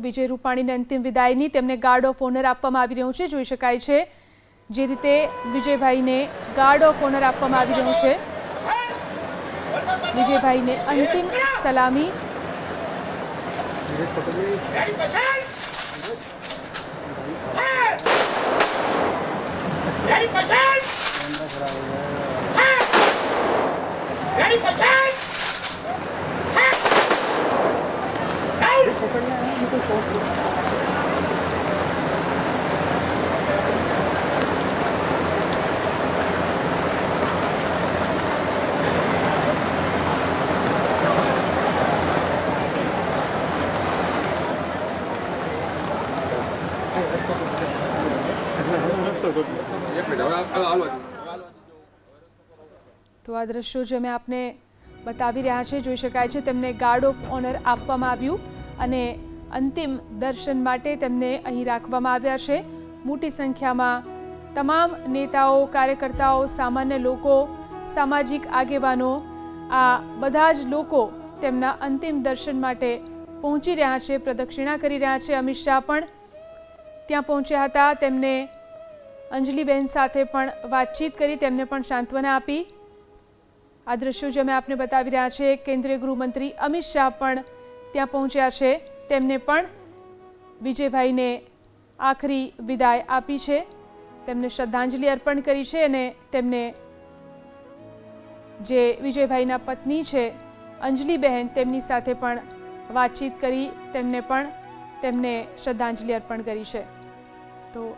વિજય રૂપાણીને અંતિમ વિદાયની તેમને guard of honour આપવામાં આવી રહ્યું છે. જોઈ શકાય છે જે રીતે વિજયભાઈને ગાર્ડ ઓફ ઓનર આપવામાં આવી રહ્યું છે. વિજયભાઈને અંતિમ સલામી. Ready, તો આ દ્રશ્યો જે અમે આપને બતાવી રહ્યા છે, જોઈ શકાય છે, તેમને ગાર્ડ ઓફ ઓનર આપવામાં આવ્યું અને અંતિમ દર્શન માટે તેમને અહીં રાખવામાં આવ્યા છે. મોટી સંખ્યામાં તમામ નેતાઓ, કાર્યકર્તાઓ, સામાન્ય લોકો, સામાજિક આગેવાનો, આ બધા જ લોકો તેમના અંતિમ દર્શન માટે પહોંચી રહ્યા છે, પ્રદક્ષિણા કરી રહ્યા છે. અમિત શાહ પણ ત્યાં પહોંચ્યા હતા. તેમને અંજલિબેન સાથે પણ વાતચીત કરી, તેમને પણ સાંત્વના આપી. આ દ્રશ્યો જે અમે આપને બતાવી રહ્યા છે કેન્દ્રીય ગૃહમંત્રી અમિત શાહ પણ ત્યાં પહોંચ્યા છે. તેમને પણ વિજયભાઈને આખરી વિદાય આપી છે. તેમને શ્રદ્ધાંજલિ અર્પણ કરી છે અને તેમને જે વિજયભાઈના પત્ની છે, અંજલિબહેન, તેમની સાથે પણ વાતચીત કરી, તેમને પણ તેમને શ્રદ્ધાંજલિ અર્પણ કરી છે. તો